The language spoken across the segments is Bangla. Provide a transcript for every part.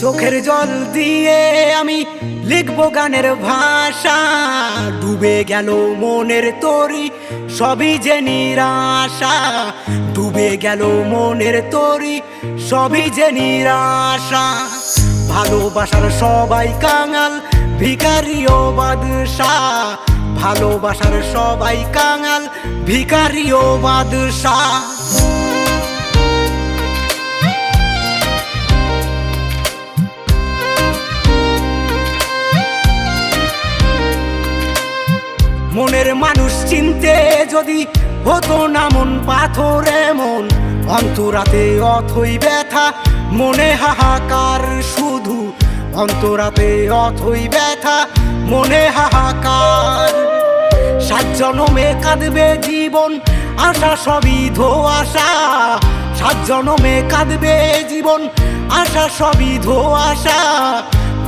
চোখের জল দিয়ে আমি লিখব গানের ভাষা। ডুবে গেল মনের তরি, সবই যে নিরাশা। ডুবে গেল মনের তরি, সবই যে নিরাশা। ভালোবাসার সবাই কাঙাল ভিকারিও বাদশাহ। ভালোবাসার সবাই কাঙাল ভিকারিও বাদশাহ। মনের মানুষ চিনতে যদি হতো না মন, পাথরে মন, অন্তরাতে অথই ব্যথা, মনে হাহাকার শুধু অন্তরাতে অথই ব্যথা, মনে হাহাকার। সাত জনমে কাঁদবে জীবন, আশা সবই ধোয়াশা। সাত জনমে কাঁদবে জীবন, আশা সবই ধোয়াশা।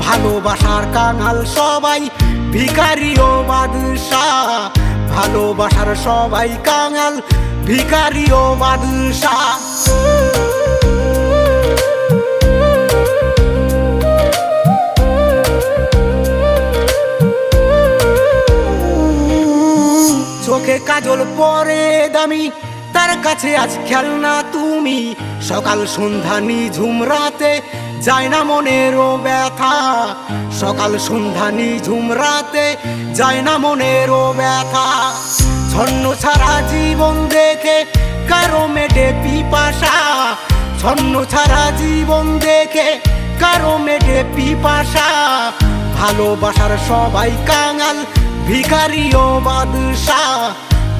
ভালোবাসার কাঙাল সবাই ভিকারি ও ভালোবাসার সবাই কাঙাল ভিকারি ও বাদশাহ। চোখে কাজল পরে দামি তার কাছে আজ খেলনা তুমি। সকাল সন্ধ্যা নিঝুম রাতে, যায় না মনেরও ব্যথা। সকাল সন্ধ্যা নিঝুম রাতে, যায় না মনেরও ব্যথা। ছন্ন ছাড়া জীবন দেখে কারও মেটে পিপাসা। ছন্ন ছাড়া জীবন দেখে কারও মেটে পিপাসা। ভালোবাসার সবাই কাঙাল ভিকারিও বাদশাহ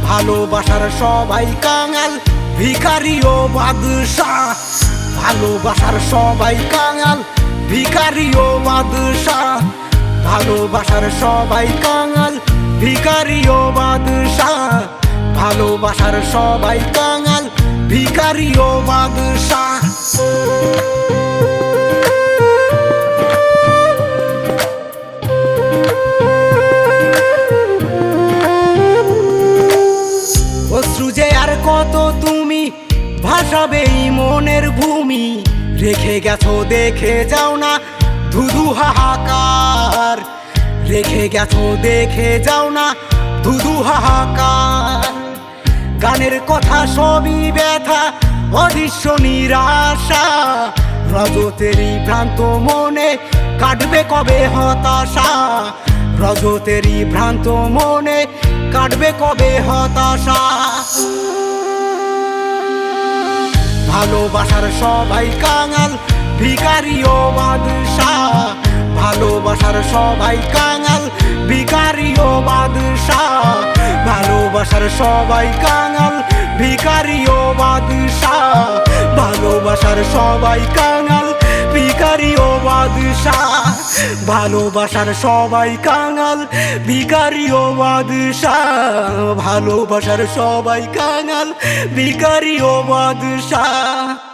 ভালোবাসার সবাই কাঙাল ভিকারিও বাদশাহ। ভালোবাসার সবাই কাঙাল ভিকারিও বাদশাহ। ভালোবাসার সবাই কাঙাল ভিকারিও বাদশাহ। ভালোবাসার সবাই কাঙাল ভিকারিও বাদশাহ। ভাসাবে এই মনের ভূমি। রেখে গেছো, দেখে যাও না, ধুধু হাহাকার। রেখে গেছো, দেখে যাও না, ধুধু হাহাকার। গানের কথা সবই ব্যথা, অদৃশ্য নিরাশা। রজতেরই ভ্রান্ত মনে কাটবে কবে হতাশা? রজতেরই ভ্রান্ত মনে কাটবে কবে হতাশা? ভালোবাসার সবাই কাঙাল ভিকারিও বাদশাহ। ভালোবাসার সবাই কাঙাল ভিকারি ভিকারিও বাদশাহ। ভালোবাসার সবাই কাঙাল ভিকারিও বাদশাহ। ভালোবাসার সবাই কাঙাল ভিকারিও বাদশাহ ভালোবাসার সবাই কাঙাল। ভিকারি ও বাদশাহ ভালোবাসার সবাই কাঙাল। ভিকারি ও বাদশাহ।